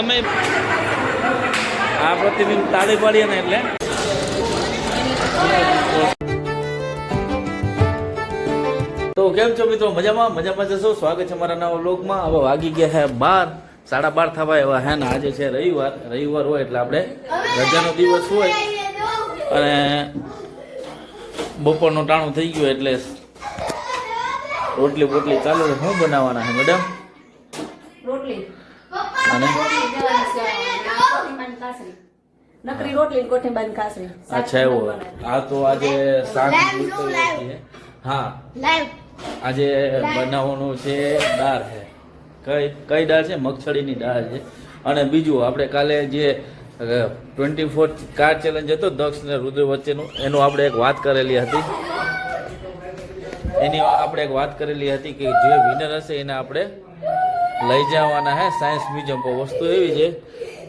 ગમે આ પ્રતિબિંબ તાળી પાડીએ ને એટલે? તો કેમ છો મિત્રો? મજામાં? મજામાં જશો સ્વાગત છે મારા નવા વ્લોગમાં. હવે વાગી ગયા છે બાર. સાડા બાર થવા એવા હે ને આજે છે રવિવાર. રવિવાર હોય એટલે આપણે રજાનો દિવસ હોય. અને બપોરનું ટાણું થઈ ગયું એટલે રોટલી બોટલી ચાલુ શું બનાવવાના છે મેડમ રોટલી અને રોટલી દેવાની છે. આ કોઠીમાની કાસરી. નકરી રોટલી કોઠે કોઠીમાની કાસરી. અચ્છા એવું. આ તો આજે શાક હા. આજે બનાવવાનું છે દાળ છે. કઈ કઈ દાળ છે? મગફળીની દાળ છે. અને બીજું આપણે કાલે જે ટ્વેન્ટી ફોર કાર ચેલેન્જ હતો દક્ષ ને રુદ્ર વચ્ચેનું એનું આપણે એક વાત કરેલી હતી. એની આપણે એક વાત કરેલી હતી કે જે વિનર હશે એને આપણે લઈ જવાના હે. સાયન્સ મ્યુઝિયમ પર વસ્તુ એવી છે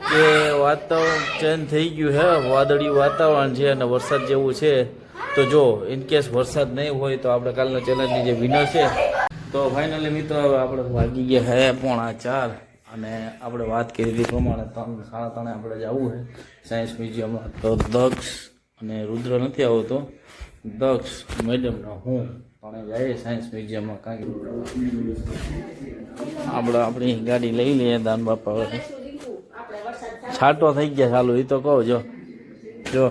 કે વાતાવરણ ચેન્જ થઈ ગયું છે વાદળિયું વાતાવરણ છે અને વરસાદ જેવું છે. તો જો ઇન કેસ વરસાદ નહીં હોય તો આપણે કાલના ચેલેન્જની જે વિનર છે, તો ફાઇનલી મિત્રો હવે આપણે વાગી ગયા હે પોણા ચાર અને આપણે વાત કરી હતી પ્રમાણે ત્રણ, સાડા ત્રણે આપણે જવું છે સાયન્સ મ્યુઝિયમમાં તો દક્ષ અને રુદ્ર નથી આવતો. દક્ષ મેડમનો હું. પણ જઈએ સાયન્સ મ્યુઝિયમમાં કાંઈ. આપણે આપણી ગાડી લઈ લઈએ દાન બાપા છાંટો થઈ ગયા ચાલુ એ તો કહો જો જો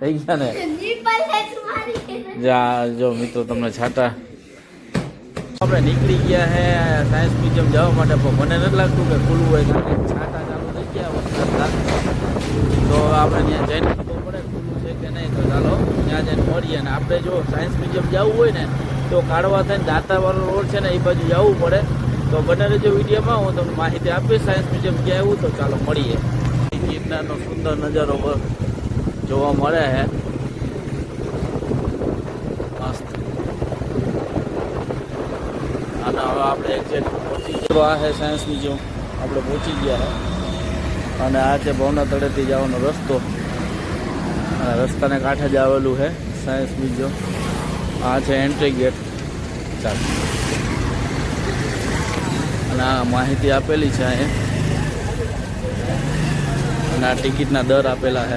થઈ ગયા ને. જા જો મિત્રો તમને છાટા. આપણે નીકળી ગયા હે સાયન્સ મ્યુઝિયમ જવા માટે પણ મને નથી લાગતું કે ખુલ્લું હોય કારણ કે છાટા ચાલુ થઈ ગયા તો આપણે ત્યાં જઈને ખબર પડે ખુલ્લું છે કે નહીં. તો ચાલો ત્યાં જઈને મળીએ. અને આપણે જો સાયન્સ મ્યુઝિયમ જવું હોય ને તો કાઢવા થઈને દાતાવાળો રોડ છે ને એ બાજુ જવું પડે. તો બને રહેજો વિડીયોમાં હું તમને માહિતી આપીશ. સાયન્સ મ્યુઝિયમ ક્યાં આવ્યું તો ચાલો મળીએ. ગિરનારનો સુંદર નજારો જોવા મળે છે. મસ્ત. હવે આપણે એક્ઝેક્ટ પહોંચી ગયા આ છે સાયન્સ મ્યુઝિયમ આપણે પહોંચી ગયા છે. અને આ છે ભવના તળેથી જવાનો રસ્તો. રસ્તાને કાંઠે જ આવેલું છે સાયન્સ મ્યુઝિયમ. આ છે એન્ટ્રી ગેટ. ચાલો. અને આ માહિતી આપેલી છે અહીંયા આ ટિકિટના દર આપેલા છે.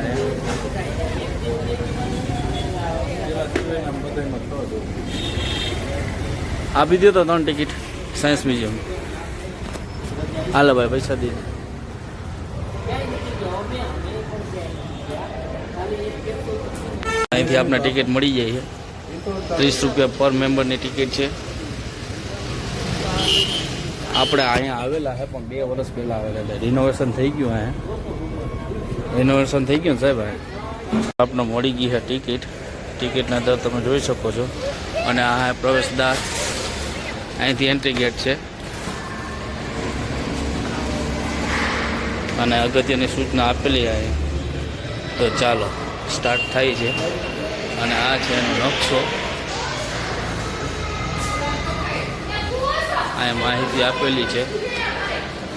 આપી દો તો ત્રણ ટિકિટ, સાયન્સ મ્યુઝિયમ. હાલો ભાઈ, પૈસા દે. અહીંથી આપને ટિકિટ મળી જાય છે. ત્રીસ રૂપિયા પર મેમ્બરની ટિકિટ છે. આપણે અહીંયા આવેલા છે, પણ બે વર્ષ પહેલાં આવેલા હતા રિનોવેશન થઈ ગયું અહીંયા રિનોવેશન થઈ ગયું સાહેબ આપણે મળી ગઈ છે ટિકિટ. ટિકિટના દર તમે જોઈ શકો છો. અને આ પ્રવેશદ્વાર. અહીંથી એન્ટ્રી ગેટ છે. અને અગત્યની સૂચના આપેલી અહીં તો ચાલો સ્ટાર્ટ થાય છે. અને આ છે એનો નકશો. અહીં માહિતી આપેલી છે.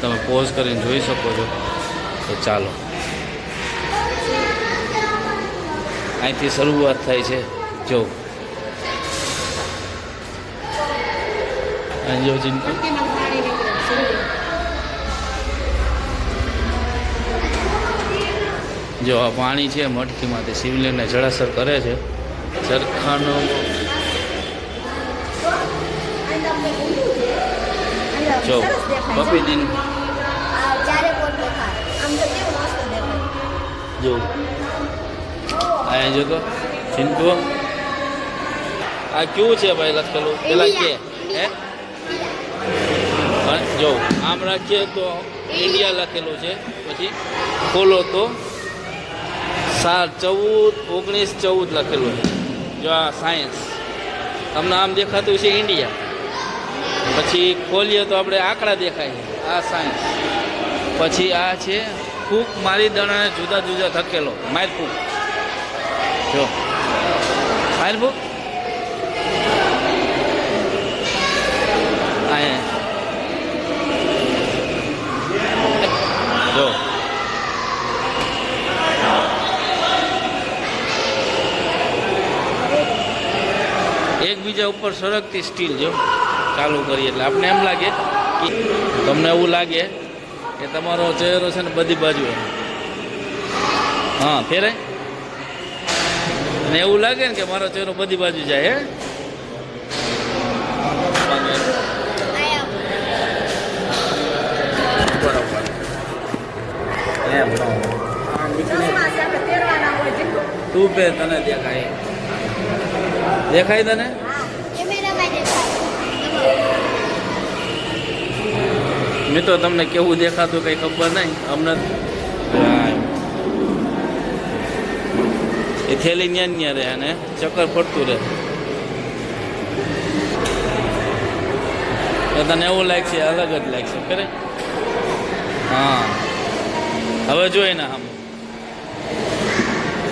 તમે પોઝ કરીને જોઈ શકો છો. તો ચાલો. અહીંથી શરૂઆત થાય છે. જો. જો જો આ પાણી છે મટકીમાંથી શિવલિંગને જળાસર કરે છે. ચરખાનો જો બપીદીન જો. અહીંયા જો તો ચિંતુ આ કેવું છે ભાઈ લખેલું? પેલા કે હે? જો આમ રાખીએ તો ઇન્ડિયા લખેલું છે. પછી ખોલો તો સાત ચૌદ ઓગણીસ ચૌદ લખેલું છે. જો આ સાયન્સ તમને આમ દેખાતું છે ઇન્ડિયા. પછી ખોલીએ તો આપણે આંકડા દેખાય છે. આ સાયન્સ પછી આ છે ફૂક મારી દણાને જુદા જુદા થકેલો માર ફૂક જો. ફૂક અહીંયા જો. એકબીજા ઉપર સરકતી સ્ટીલ જો. ચાલુ કરીએ એટલે આપણે એમ લાગે કે તમને એવું લાગે કે તમારો ચહેરો છે ને બધી બાજુ હા, ફેરાય? અને એવું લાગે ને કે મારો ચહેરો બધી બાજુ જાય, હે. તું પે તને દેખાય દેખાય તને મિત્રો, તમને કેવું દેખાતું કઈ ખબર નહીં અમને. એ થેલી ન્યા ન્યા રહે અને ચક્કર ફરતું રહે. તો તને એવું લાગશે અલગ જ લાગશે ખરે? હા. હવે જોઈએ ને આમ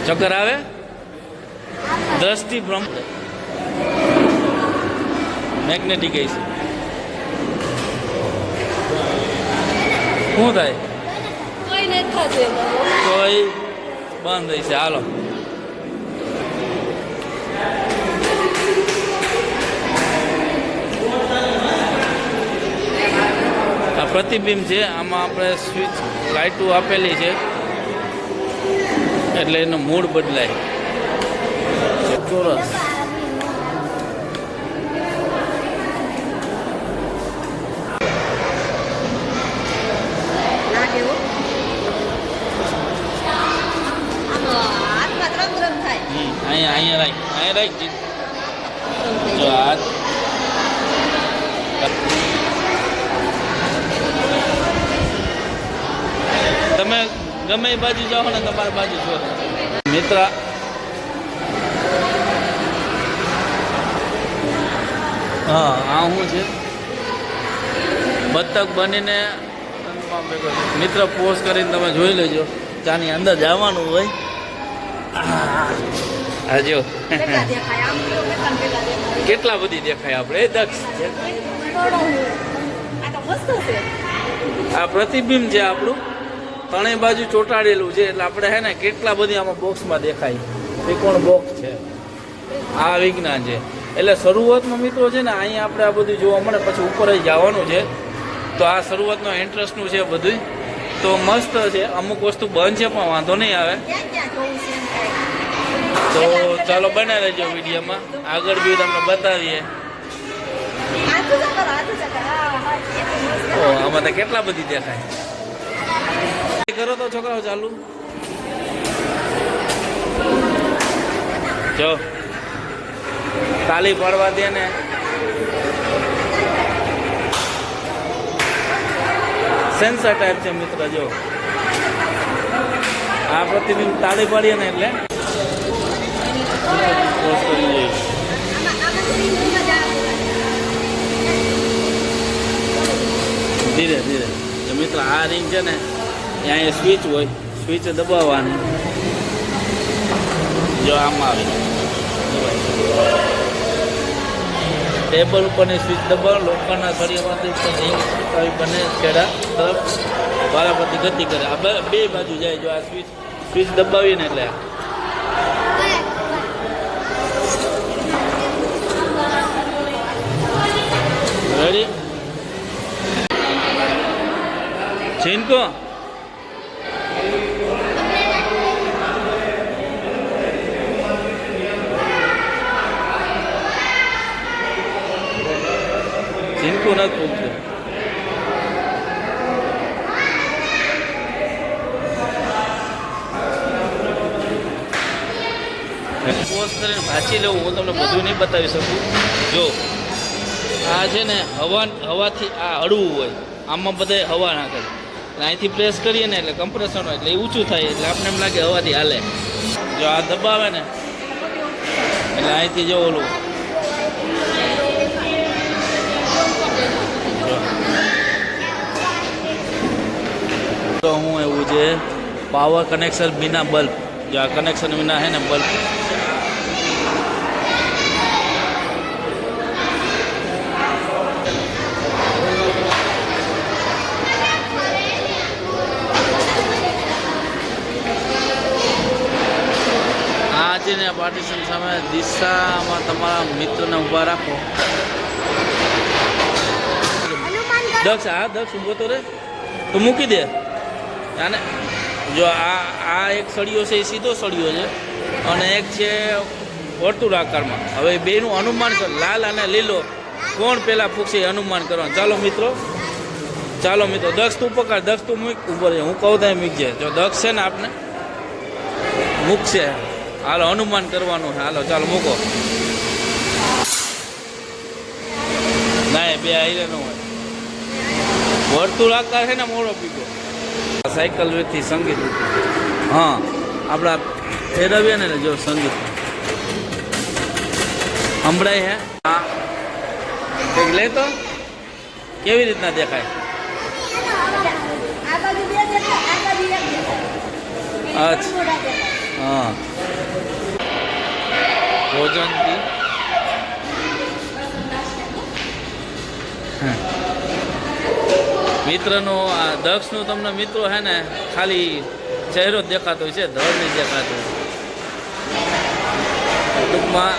ચક્કર આવે? દ્રષ્ટિ ભ્રમ મેગ્નેટિક છે શું થાય? કોઈ બંધ છે. હાલો. પ્રતિબિંબ છે આમાં આપણે સ્વિચ લાઇટો આપેલી છે એટલે એનો મૂડ બદલાય. ચોરસ. અહીંયા અહીંયા રાખ અહીંયા રાખ જી. ત્રણ થઈ જો જાય. હાથ તમે ગમે એ બાજુ જાઓ ને તમારી બાજુ છો મિત્ર. હા આ શું છે? બતક બનીને મિત્ર પોઝ કરીને તમે જોઈ લેજો. ત્યાંની અંદર જવાનું હોય. હજુ કેટલા બધી દેખાય આપણે? દક્ષ. આ પ્રતિબિંબ છે આપણું. ત્રણેય બાજુ ચોંટાડેલું છે એટલે આપણે હે ને કેટલા બધી આમાં બોક્સમાં દેખાય. ત્રિકોણ બોક્સ છે? આ વિજ્ઞાન છે. એટલે શરૂઆતમાં મિત્રો છે ને અહીંયા આપણે આ બધું જોવા મળે પછી ઉપર જવાનું છે. તો આ શરૂઆતનો ઇન્ટરેસ્ટનું છે બધું તો મસ્ત છે. અમુક વસ્તુ બંધ છે પણ વાંધો નહીં આવે. તો ચાલો બને રહેજો વિડીયોમાં. આગળ બી તમને બતાવીએ. આમાં તો કેટલા બધી દેખાય. કરો તો છોકરાઓ ચાલુ. જો. તાલી પાડવા દે ને. સેન્સર ટાઈપ છે મિત્ર, જો. આ પ્રતિબિંબ તાળી પાડીએ ને એટલે. ધીરે ધીરે. મિત્ર, આ રિંગ છે ને ત્યાં એ સ્વિચ હોય સ્વિચ દબાવવાની. જો આમાં આવી. ટેબલ ઉપરની સ્વિચ દબાવ, લોખંડના રિંગ આવી બંને છેડા તરફ. વારાફરતી ગતિ કરે. આ બે- બાજુ જાય જો આ સ્વિચ સ્વિચ દબાવીને એટલે રેડી ચીનકો ચીનકો નથી પૂછતું પોઝ કરીને વાંચી લઉં હું તમને બધું નહીં બતાવી શકું. જો, આ છે ને હવા હવાથી આ હળવું હોય. આમાં બધે હવા નાખે. એટલે અહીંથી પ્રેસ કરીએ ને એટલે કમ્પ્રેશન હોય, એટલે એ ઊંચું થાય, એટલે આપણે એમ લાગે હવાથી હાલે. જો આ દબાવે ને, એટલે અહીંથી જો ઓલું જો. તો છે પાવર કનેક્શન વિના બલ્બ જે આ કનેક્શન વિના હે ને બલ્બ ને પાર્ટીશન સામે દિશામાં તમારા મિત્રને ઊભા રાખો. દક્ષ હા દક્ષ ઊભો તો રે. તો મૂકી દે. અને જો આ આ એક સળિયો છે, એ સીધો સળિયો છે. અને એક છે વર્તુળ આકારમાં. હવે બેનું અનુમાન છે લાલ અને લીલો કોણ પહેલાં ફૂકશે અનુમાન કરવાનું. ચાલો મિત્રો ચાલો મિત્રો, દક્ષ તું પકડ, દક્ષ તું મૂક ઉપર છે હું કહું ત્યાં મૂકજે જો દક્ષ છે ને આપને, મૂકશે. હાલો, અનુમાન કરવાનું હાલો, ચાલો મૂકો. ના બે આઈ ન હોય. વર્તુળ આકાર છે ને મોડો પીકો સાયકલ વેથી સંગીત હા, આપણા ફેરવીએ ને જો સંગીત. સંભળાય હે? હા. લે તો. કેવી રીતના દેખાય. અચ્છા. હા. ભોજનથી. હા. મિત્રનો, આ દક્ષનું તમને મિત્રો હે ને, ખાલી ચહેરો જ દેખાતો છે, ધડ નહીં દેખાતો ટૂંકમાં,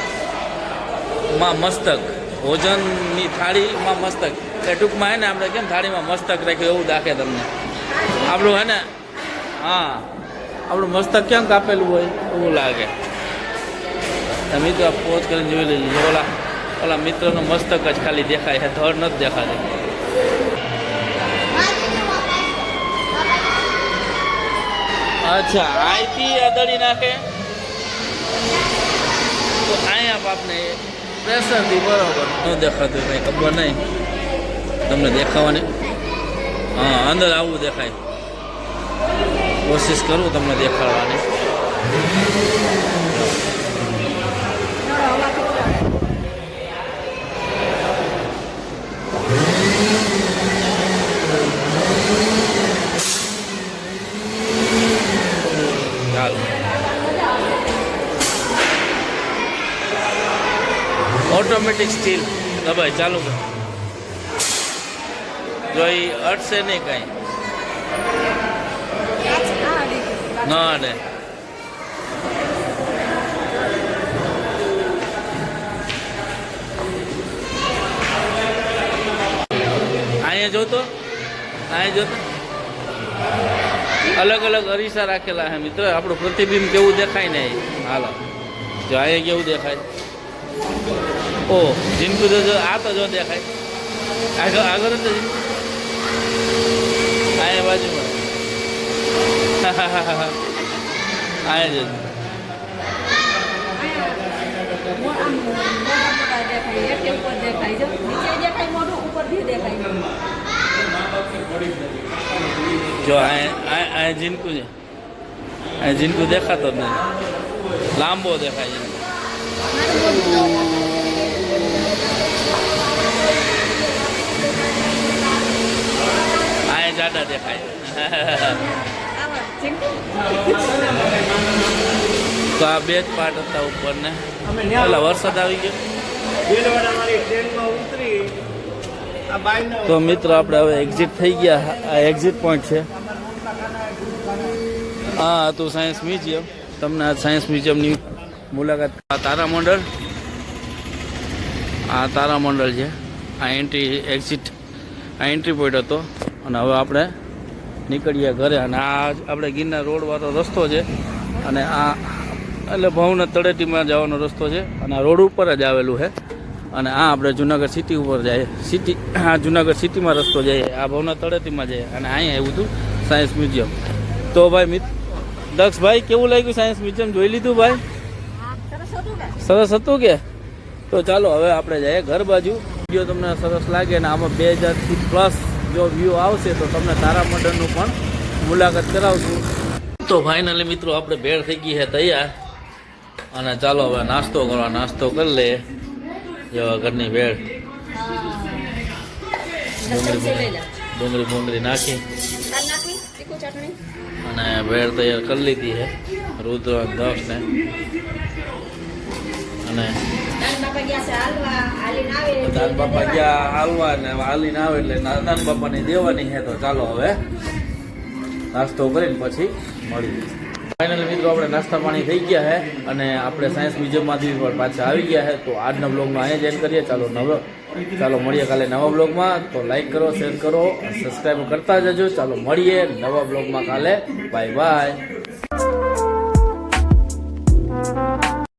માં મસ્તક. ભોજનની થાળીમાં મસ્તક. એ ટૂંકમાં હે ને, આપણે કેમ થાળીમાં મસ્તક રાખ્યું એવું દાખે તમને. આપણું હે ને, હા, આપણું મસ્તક ક્યાં કાપેલું હોય એવું લાગે. તમે પોચ કરીને જોઈ લેજો ઓલા ઓલા મિત્રનો મસ્તક જ ખાલી દેખાય છે, ધડ નથી દેખાતી. અચ્છા અહીંથી અદડી નાખે? તો અહીંયા પ્રેશર પ્રેશરથી બરોબર. ન દેખાતું કંઈ ખબર નહીં. તમને દેખાવાની? હા, અંદર આવવું દેખાય. કોશિશ કરું તમને દેખાડવાની. ઓટોમેટિક સ્ટીલ દબાઈ ચાલુ કર. જો એ અટશે નહીં કાંઈ. ના અડે. અહીંયા જોતો અહીંયા જોતો અલગ અલગ અરીસા રાખેલા છે મિત્ર. આપણું પ્રતિબિંબ કેવું દેખાય ને. હાલો. જો અહીંયા કેવું દેખાય? ઓ જીનકુ જો જો આ તો જો દેખાય. આગળ આગળ જ જીનકુ. અહીંયા બાજુમાં. આ જ જો. અહીંયા જીનકુ છે. અહીંયા જીનકુ દેખાતો જ નથી. લાંબો દેખાય છે તો દેખાય તો આ બે જ પાર્ટ હતા ઉપર ને પેલા વરસાદ આવી ગયો તો મિત્રો આપણે હવે એક્ઝિટ થઈ ગયા આ એક્ઝિટ પોઈન્ટ છે આ હતું સાયન્સ મ્યુઝિયમ તમને આ સાયન્સ મ્યુઝિયમની મુલાકાત આ તારામંડળ આ તારામંડળ છે આ એન્ટ્રી એક્ઝિટ આ એન્ટ્રી પોઈન્ટ હતો। અને હવે આપણે નીકળીએ ઘરે. અને આ આપણે ગિરનાર રોડવાળો રસ્તો છે. અને આ એટલે ભાવના તળેટીમાં જવાનો રસ્તો છે. અને આ રોડ ઉપર જ આવેલું છે. અને આ આપણે જુનાગઢ સિટી ઉપર જઈએ સિટી આ જુનાગઢ સિટીમાં રસ્તો જઈએ આ ભાવના તળેટીમાં જઈએ અને અહીંયા આવ્યું હતું સાયન્સ મ્યુઝિયમ તો ભાઈ મિત દક્ષભાઈ કેવું લાગ્યું સાયન્સ મ્યુઝિયમ જોઈ લીધું ભાઈ? સરસ હતું કે? તો ચાલો, હવે આપણે જઈએ ઘર બાજુ. વીડિયો તમને સરસ લાગે ને આમાં બે હજારથી પ્લસ જો વ્યૂ આવશે તો તમને તારામંડળનું પણ મુલાકાત કરાવશું. તો ફાઇનલી મિત્રો આપણે ભેળ થઈ ગઈ છે તૈયાર. અને ચાલો હવે નાસ્તો કરવા નાસ્તો કરી લઈએ જેવા ઘરની ભેળ. ડુંગળી ડુંગળી બુંગળી નાખી? અને ભેળ તૈયાર કરી લીધી છે. રુદ્ર દસ ને અને નાની બાપા ગયા હાલવા, ને હાલીને આવે એટલે દાન બાપાને દેવાની હે તો ચાલો હવે નાસ્તો કરીને પછી મળી ફાઇનલ મિત્રો આપણે નાસ્તા પાણી થઈ ગયા છે અને આપણે સાયન્સ મ્યુઝિયમમાંથી પણ પાછા આવી ગયા છે. તો આજના બ્લોગમાં અહીંયા જ એન્ડ કરીએ. ચાલો નવો ચાલો મળીએ કાલે નવા બ્લોગમાં તો લાઈક કરો શેર કરો સબસ્ક્રાઈબ કરતા જજો. ચાલો મળીએ નવા બ્લોગમાં કાલે. Bye bye